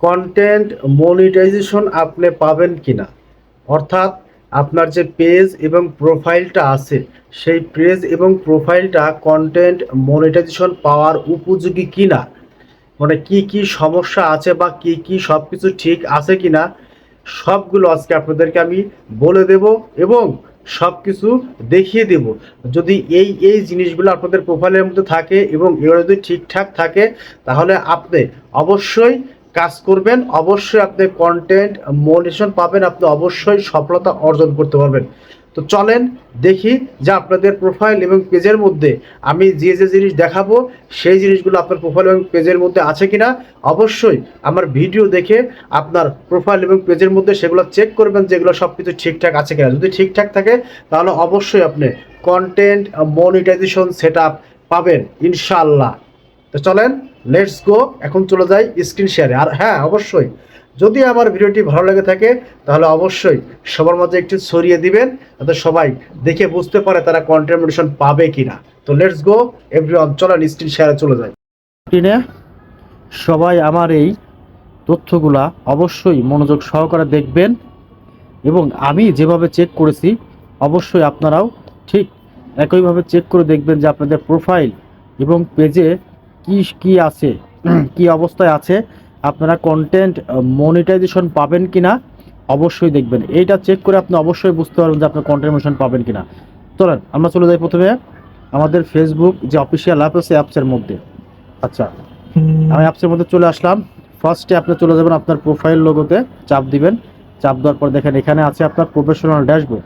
Content monetization আপনি পাবেন কি না অর্থাৎ আপনার যে পেজ এবং প্রোফাইলটা আছে, সেই পেজ এবং প্রোফাইলটা কন্টেন্ট মনিটাইজেশন পাওয়ার উপযোগী কি না মানে কি কি সমস্যা আছে বা কি কি সব কিছু ঠিক আছে কি না সবগুলো আজকে আপনাদেরকে আমি বলে দেব এবং সব কিছু দেখিয়ে দেব। যদি এই এই জিনিসগুলো আপনাদের প্রোফাইলের মধ্যে থাকে এবং এগুলো যদি ঠিকঠাক থাকে, তাহলে আপনি অবশ্যই কাজ করবেন, অবশ্যই আপনি কন্টেন্ট মনিটেশন পাবেন, আপনি অবশ্যই সফলতা অর্জন করতে পারবেন। তো চলেন দেখি যে আপনাদের প্রোফাইল এবং পেজের মধ্যে আমি যে যে জিনিস দেখাবো, সেই জিনিসগুলো আপনার প্রোফাইল এবং পেজের মধ্যে আছে কিনা, অবশ্যই আমার ভিডিও দেখে আপনার প্রোফাইল এবং পেজের মধ্যে সেগুলো চেক করবেন যেগুলো সব কিছু ঠিকঠাক আছে কিনা। যদি ঠিকঠাক থাকে, তাহলে অবশ্যই আপনি কন্টেন্ট মনিটাইজেশন সেট পাবেন, ইনশাআল্লাহ। তো চলেন লেটস গো এখন চলে যাই স্ক্রিন শেয়ারে আর হ্যাঁ অবশ্যই, যদি আমার ভিডিওটি ভালো লেগে থাকে, তাহলে অবশ্যই সবার মাঝে একটু ছড়িয়ে দিবেন, যাতে সবাই দেখে বুঝতে পারে তারা কন্ট্রিবিউশন পাবে কি না তো লেটস গো এভরিওয়ান চলেন স্ক্রিন শেয়ারে চলে যাই। স্ক্রিনে সবাই আমার এই তথ্যগুলা অবশ্যই মনোযোগ সহকারে দেখবেন এবং আমি যেভাবে চেক করেছি, অবশ্যই আপনারাও ঠিক একইভাবে চেক করে দেখবেন যে আপনাদের প্রোফাইল এবং পেজে কি কি আছে কি অবস্থায় আছে আপনারা কন্টেন্ট মনিটাইজেশন পাবেন কিনা অবশ্যই দেখবেন। এইটা চেক করে আপনি অবশ্যই বুঝতে পারবেন যে আপনার কন্টেন্ট মনিটাইজেশন পাবেন কিনা। চলেন আমরা চলে যাই প্রথমে। আমাদের ফেসবুক যে অফিসিয়াল অ্যাপ আছে অ্যাপসের মধ্যে। আচ্ছা আমি অ্যাপসের মধ্যে চলে আসলাম। ফার্স্টে আপনি চলে যাবেন আপনার প্রোফাইল লোগোতে চাপ দিবেন। চাপ দেওয়ার পর দেখেন এখানে আছে আপনার প্রফেশনাল ড্যাশবোর্ড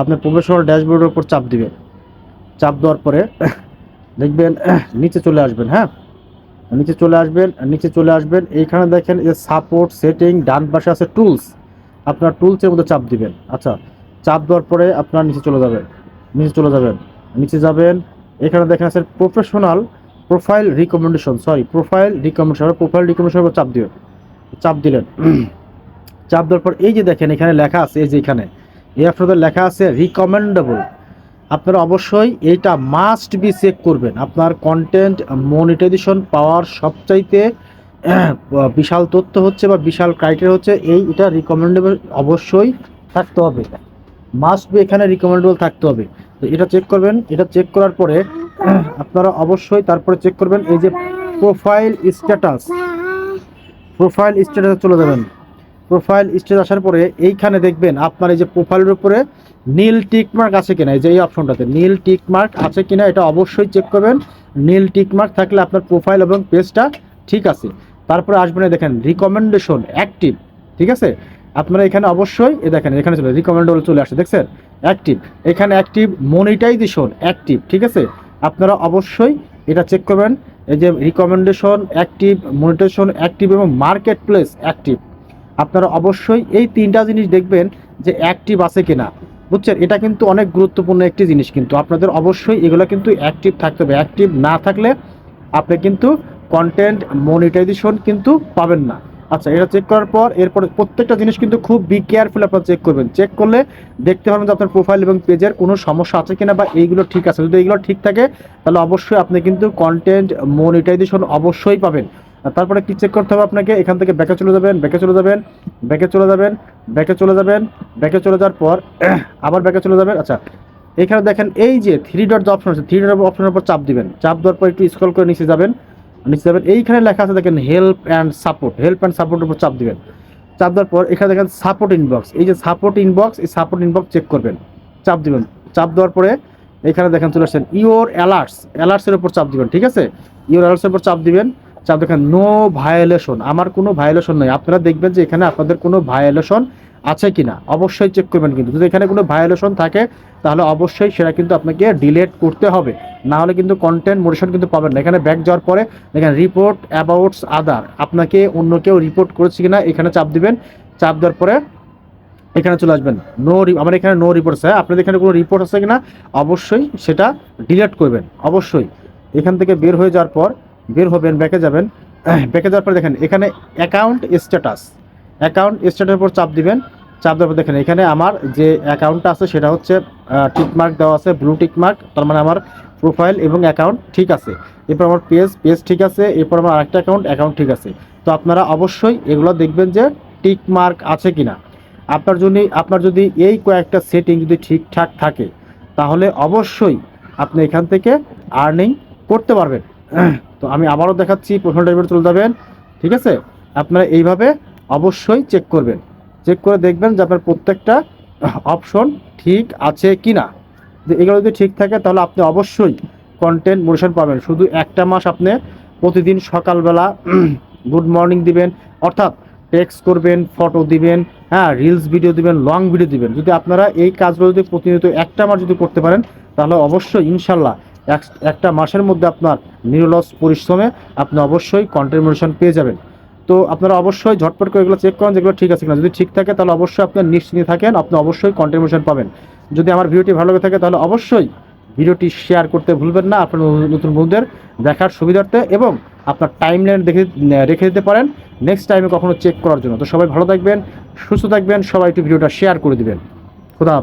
আপনি প্রফেশনাল ড্যাশবোর্ডের উপর চাপ দিবেন। চাপ দেওয়ার পরে দেখবেন নিচে চলে আসবেন হ্যাঁ? নিচে চলে আসবেন, নিচে চলে আসবেন। এইখানে দেখেন যে সাপোর্ট সেটিং ডান পাশে আছে টুলস আপনার টুলসের মধ্যে চাপ দিবেন। আচ্ছা চাপ দেওয়ার পরে আপনার নিচে চলে যাবেন, নিচে চলে যাবেন, নিচে যাবেন। এখানে দেখেন আছে professional profile recommendation sorry profile recommendation profile recommendation চাপ দিবেন, চাপ দিলেন। চাপ দেওয়ার পর এই যে দেখেন, এখানে লেখা আছে, এই যে এখানে, এই আপনাদের লেখা আছে রিকমেন্ডেবল আপনারা অবশ্যই এইটা মাস্ট বি চেক করবেন। আপনার কন্টেন্ট মনিটাইজেশন পাওয়ার সবচাইতে বিশাল তথ্য হচ্ছে বা বিশাল ক্রাইটেরিয়া হচ্ছে, এই এটা রিকমেন্ডেবল অবশ্যই থাকতে হবে। মাস্ট বি এখানে রিকমেন্ডেবল থাকতে হবে। তো এটা চেক করবেন, এটা চেক করার পরে, আপনারা অবশ্যই তারপরে চেক করবেন, এই যে প্রোফাইল স্ট্যাটাস প্রোফাইল স্ট্যাটাসে চলে যাবেন। প্রোফাইল স্টেজ আসার পরে এইখানে দেখবেন আপনার এই যে প্রোফাইলের উপরে নীল টিকমার্ক আছে কিনা, এই যে এই অপশনটাতে নীল টিকমার্ক আছে কিনা এটা অবশ্যই চেক করবেন। নীল টিকমার্ক থাকলে আপনার প্রোফাইল এবং পেজটা ঠিক আছে। তারপরে আসবেন দেখেন রিকমেন্ডেশন অ্যাক্টিভ ঠিক আছে? আপনারা এখানে অবশ্যই এ দেখেন, এখানে চলে রিকমেন্ডেবল চলে আসে, দেখছেন? অ্যাক্টিভ এখানে অ্যাক্টিভ মনিটাইজেশন অ্যাক্টিভ ঠিক আছে? আপনারা অবশ্যই এটা চেক করবেন। এই যে রিকমেন্ডেশন অ্যাক্টিভ মনিটাইজেশন অ্যাক্টিভ এবং মার্কেট প্লেস অ্যাক্টিভ আপনারা অবশ্যই এই তিনটা জিনিস দেখবেন যে অ্যাক্টিভ আছে কিনা। বুঝছেন? এটা কিন্তু অনেক গুরুত্বপূর্ণ একটি জিনিস কিন্তু। আপনাদের অবশ্যই এগুলো কিন্তু অ্যাক্টিভ থাকতে হবে। অ্যাক্টিভ না থাকলে আপনি কিন্তু কন্টেন্ট মনিটাইজেশন কিন্তু পাবেন না। আচ্ছা এটা চেক করার পর এরপরে প্রত্যেকটা জিনিস কিন্তু খুব বি কেয়ারফুল আপনারা চেক করবেন। চেক করলে দেখতে পারবেন যে আপনার প্রোফাইল এবং পেজের কোনো সমস্যা আছে কিনা বা এইগুলো ঠিক আছে। যদি এইগুলো ঠিক থাকে, তাহলে অবশ্যই আপনি কিন্তু কন্টেন্ট মনিটাইজেশন অবশ্যই পাবেন। তারপরে কি চেক করতে হবে আপনাকে? এখান থেকে ব্যাকে চলে যাবেন, ব্যাকে চলে যাবেন, ব্যাকে চলে যাবেন, ব্যাকে চলে যাবেন, ব্যাকে চলে যাওয়ার পর আবার ব্যাকে চলে যাবেন। আচ্ছা এখানে দেখেন এই যে থ্রি ডট যে অপশন আছে থ্রি ডট অপশনের উপর চাপ দিবেন। চাপ দেওয়ার পর একটু স্ক্রল করে নিচে যাবেন। নিচে যাবেন, এইখানে লেখা আছে দেখেন help and support help and সাপোর্টের উপর চাপ দিবেন। চাপ দেওয়ার পর এখানে দেখেন সাপোর্ট ইনবক্স এই যে সাপোর্ট ইনবক্স এই সাপোর্ট ইনবক্স চেক করবেন। চাপ দিবেন। চাপ দেওয়ার পরে এখানে দেখেন চলে আসছেন ইওর অ্যালার্টস অ্যালার্টসের উপর চাপ দিবেন, ঠিক আছে? ইওর অ্যালার্টসের উপর চাপ দিবেন। চাপ দেখেন নো ভায়োলেশন আমার কোনো ভায়োলেশন নেই। আপনারা দেখবেন যে এখানে আপনাদের কোনো ভায়োলেশন আছে কিনা। অবশ্যই চেক করবেন কিন্তু। যদি এখানে কোনো ভায়োলেশন থাকে, তাহলে অবশ্যই সেটা কিন্তু আপনাকে ডিলেট করতে হবে। না হলে কিন্তু কন্টেন্ট মোটিশন কিন্তু পাবেন না। এখানে ব্যাক যাওয়ার পরে দেখেন রিপোর্ট অ্যাবাউটস আদার আপনাকে অন্য কেউ রিপোর্ট করেছে কিনা, এখানে চাপ দিবেন। চাপ দেওয়ার পরে এখানে চলে আসবেন। নো আমার এখানে নো রিপোর্ট আছে। আপনাদের এখানে কোনো রিপোর্ট আছে কিনা, অবশ্যই সেটা ডিলেট করবেন। অবশ্যই। এখান থেকে বের হয়ে যাওয়ার পর বের হবেন, ব্যাকে যাবেন। ব্যাকে যাওয়ার পর দেখেন, এখানে অ্যাকাউন্ট স্ট্যাটাস অ্যাকাউন্ট স্ট্যাটাসের উপর চাপ দিবেন। চাপ দেওয়ার পর দেখেন, এখানে আমার যে অ্যাকাউন্টটা আছে, সেটা হচ্ছে টিকমার্ক দেওয়া আছে ব্লু টিকমার্ক তার মানে আমার প্রোফাইল এবং অ্যাকাউন্ট ঠিক আছে। এরপর আমার পেজ পেজ ঠিক আছে, এরপর আমার আরেকটা অ্যাকাউন্ট অ্যাকাউন্ট ঠিক আছে। তো আপনারা অবশ্যই এগুলো দেখবেন যে টিকমার্ক আছে কি না আপনার জন্য আপনার যদি এই কয়েকটা সেটিং যদি ঠিকঠাক থাকে, তাহলে অবশ্যই আপনি এখান থেকে আর্নিং করতে পারবেন। তো আমি আবারও দেখাচ্ছি প্রথম টাইপের চলে যাবেন ঠিক আছে? আপনারা এইভাবে অবশ্যই চেক করবেন। চেক করে দেখবেন যে আপনার প্রত্যেকটা অপশন ঠিক আছে কি না যে এগুলো যদি ঠিক থাকে, তাহলে আপনি অবশ্যই কন্টেন্ট মোশন পাবেন। শুধু একটা মাস আপনি প্রতিদিন সকালবেলা গুড মর্নিং দিবেন, অর্থাৎ টেক্সট করবেন ফটো দিবেন হ্যাঁ রিলস ভিডিও দিবেন লং ভিডিও দিবেন। যদি আপনারা এই কাজগুলো যদি প্রতিনিয়ত একটা মাস যদি করতে পারেন, তাহলে অবশ্যই, ইনশাল্লাহ একটা মাসের মধ্যে আপনার নিরলস পরিশ্রমে আপনি অবশ্যই কন্টেন্ট মোশন পেয়ে যাবেন। তো আপনারা অবশ্যই ঝটপট করে এগুলো চেক করেন যেগুলো ঠিক আছে কিনা। যদি ঠিক থাকে তাহলে অবশ্যই আপনার নিশ্চিন্তে থাকেন, আপনি অবশ্যই কন্টেন্ট মোশন পাবেন। যদি আমার ভিডিওটি ভালো লেগে থাকে তাহলে অবশ্যই ভিডিওটি শেয়ার করতে ভুলবেন না, আপনার নতুন বন্ধুদের দেখার সুবিধার্থে এবং আপনার টাইম লাইন দেখে, রেখে দিতে পারেন নেক্সট টাইমে কখনো চেক করার জন্য। তো সবাই ভালো থাকবেন, সুস্থ থাকবেন, সবাই একটু ভিডিওটা শেয়ার করে দিবেন। খুদা।